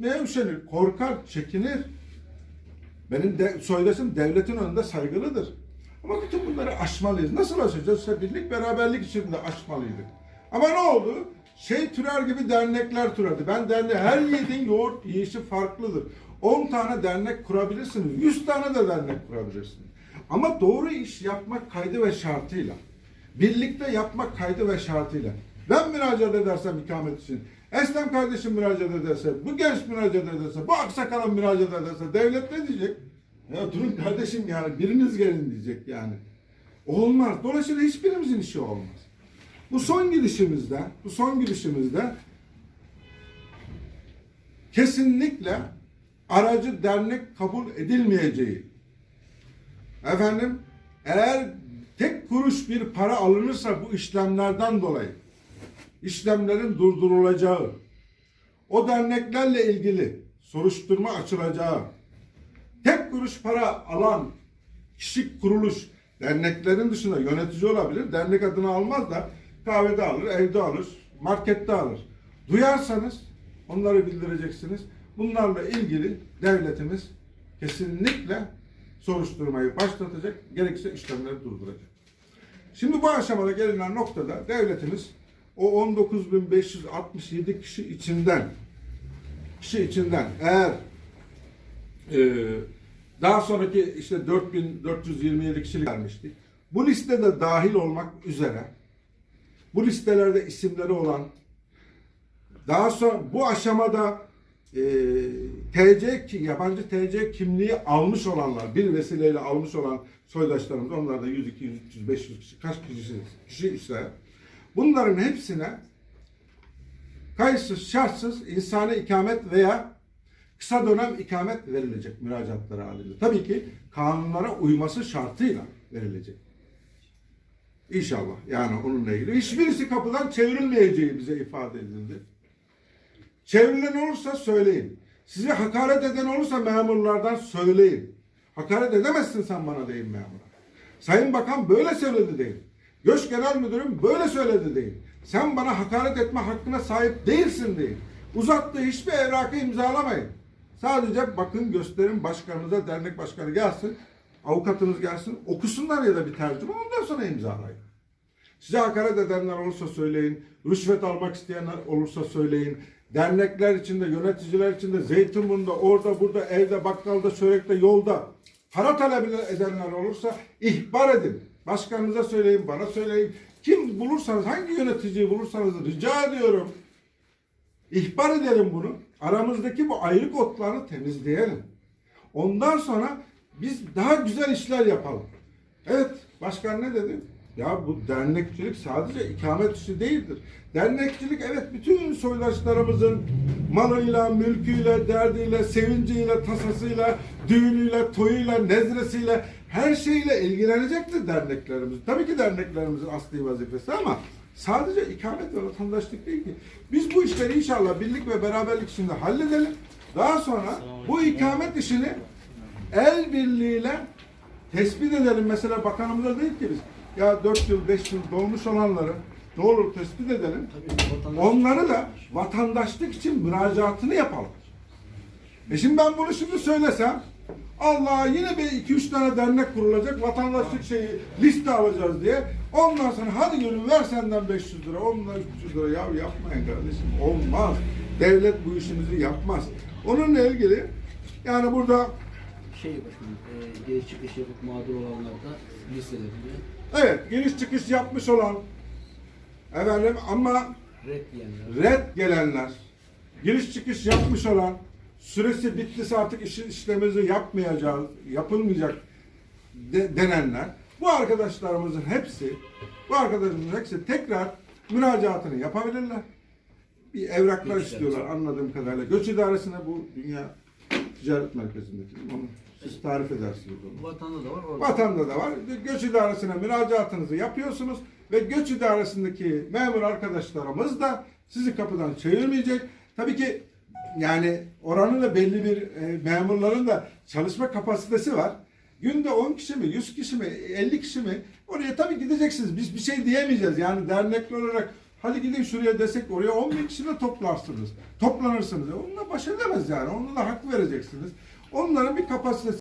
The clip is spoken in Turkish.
gitmeye üşenir, korkar, çekinir. Benim de, soydaşım devletin önünde saygılıdır. Ama bütün bunları aşmalıyız. Nasıl aşacağız? İşte birlik, beraberlik içinde aşmalıydık. Ama ne oldu? Şey türer gibi dernekler türedi. Ben derneğe her yiğidin yoğurt yiyişi farklıdır. 10 tane dernek kurabilirsiniz. 100 tane de dernek kurabilirsiniz. Ama doğru iş yapmak kaydı ve şartıyla. Birlikte yapmak kaydı ve şartıyla. Ben müracaat edersem ikamet için, Eslem kardeşim müracaat ederse, bu genç müracaat ederse, bu aksakalın müracaat ederse devlet ne diyecek? Ya durun kardeşim yani biriniz gelin diyecek yani. Olmaz. Dolayısıyla hiçbirimizin işi olmaz. Bu son gidişimizde, bu son gidişimizde kesinlikle aracı dernek kabul edilmeyeceği. Efendim, eğer tek kuruş bir para alınırsa bu işlemlerden dolayı işlemlerin durdurulacağı, o derneklerle ilgili soruşturma açılacağı, tek kuruş para alan kişi kuruluş derneklerin dışında yönetici olabilir. Dernek adını almaz da kahvede alır, evde alır, markette alır. Duyarsanız onları bildireceksiniz. Bunlarla ilgili devletimiz kesinlikle soruşturmayı başlatacak, gerekirse işlemleri durduracak. Şimdi bu aşamada gelinen noktada devletimiz o 19.567 kişi içinden kişi içinden eğer e, daha sonraki işte 4427 kişilik vermiştik. Bu listede dahil olmak üzere bu listelerde isimleri olan daha sonra bu aşamada e, TC yabancı TC kimliği almış olanlar bir vesileyle almış olan soydaşlarımız onlar da 100 200 300 500 kişi kaç kişi kişi ise bunların hepsine kayıtsız şartsız insani ikamet veya kısa dönem ikamet verilecek müracaatları halinde. Tabii ki kanunlara uyması şartıyla verilecek. İnşallah yani onunla ilgili. Hiçbirisi kapıdan çevrilmeyeceği bize ifade edildi. Çevrilen olursa söyleyin. Sizi hakaret eden olursa memurlardan söyleyin. Hakaret edemezsin sen bana deyin memura. Sayın Bakan böyle söyledi deyin. Göç Genel Müdürüm böyle söyledi deyin. Sen bana hakaret etme hakkına sahip değilsin deyin. Uzattığı hiçbir evrakı imzalamayın. Sadece bakın gösterin başkanınıza, dernek başkanı gelsin, avukatınız gelsin, okusunlar ya da bir tercüme ondan sonra imzalayın. Size hakaret edenler olursa söyleyin, rüşvet almak isteyenler olursa söyleyin, dernekler içinde, yöneticiler içinde, Zeytinburnu'nda, orada, burada, evde, bakkalda, çörekte, yolda para talep edenler olursa ihbar edin. Başkanınıza söyleyin, bana söyleyin. Kim bulursanız, hangi yöneticiyi bulursanız rica ediyorum. İhbar edelim bunu. Aramızdaki bu ayrık otlarını temizleyelim. Ondan sonra biz daha güzel işler yapalım. Evet, başkan ne dedi? Ya bu dernekçilik sadece ikamet işi değildir. Dernekçilik evet bütün soydaşlarımızın malıyla, mülküyle, derdiyle, sevinciyle, tasasıyla, düğünüyle, toyuyla, nezresiyle her şeyle ilgilenecektir derneklerimiz. Tabii ki derneklerimizin asli vazifesi ama sadece ikamet ve vatandaşlık değil ki. Biz bu işleri inşallah birlik ve beraberlik içinde halledelim. Daha sonra bu ikamet işini el birliğiyle tespit edelim. Mesela bakanımıza değil ki biz ya 4 yıl 5 yıl dolmuş olanları ne olur tespit edelim. Onları da vatandaşlık için müracaatını yapalım. E şimdi ben bunu şimdi söylesem Allah yine bir iki üç tane dernek kurulacak vatandaşlık şeyi liste alacağız diye. Ondan sonra hadi gülüm ver senden 500 lira, ondan 300 lira. Ya yapmayın kardeşim. Olmaz. Devlet bu işimizi yapmaz. Onunla ilgili yani burada Şey başkanım, e, geri çıkış yapıp mağdur olanlar da listelerinde evet giriş çıkış yapmış olan efendim ama red diyenler. red gelenler, giriş çıkış yapmış olan, süresi bittiyse artık işi, işlemimizi yapmayacağız, yapılmayacak de- denenler, bu arkadaşlarımızın hepsi, bu arkadaşlarımızın hepsi tekrar müracaatını yapabilirler. Bir evraklar Göç istiyorlar anladığım kadarıyla. Göç idaresine bu dünya ticaret merkezindeki onu siz tarif edersiniz onu. Vatanda da var orada. Vatanda da var. Göç idaresine müracaatınızı yapıyorsunuz ve göç idaresindeki memur arkadaşlarımız da sizi kapıdan çevirmeyecek. Tabii ki yani oranın da belli bir e, memurların da çalışma kapasitesi var. Günde 10 kişi mi, 100 kişi mi, 50 kişi mi oraya tabii gideceksiniz. Biz bir şey diyemeyeceğiz. Yani dernekli olarak Hadi gidin şuraya desek oraya 10 bin kişi de toplarsınız. Toplanırsınız. Onunla baş edemez yani. Onunla hak vereceksiniz. Onların bir kapasitesi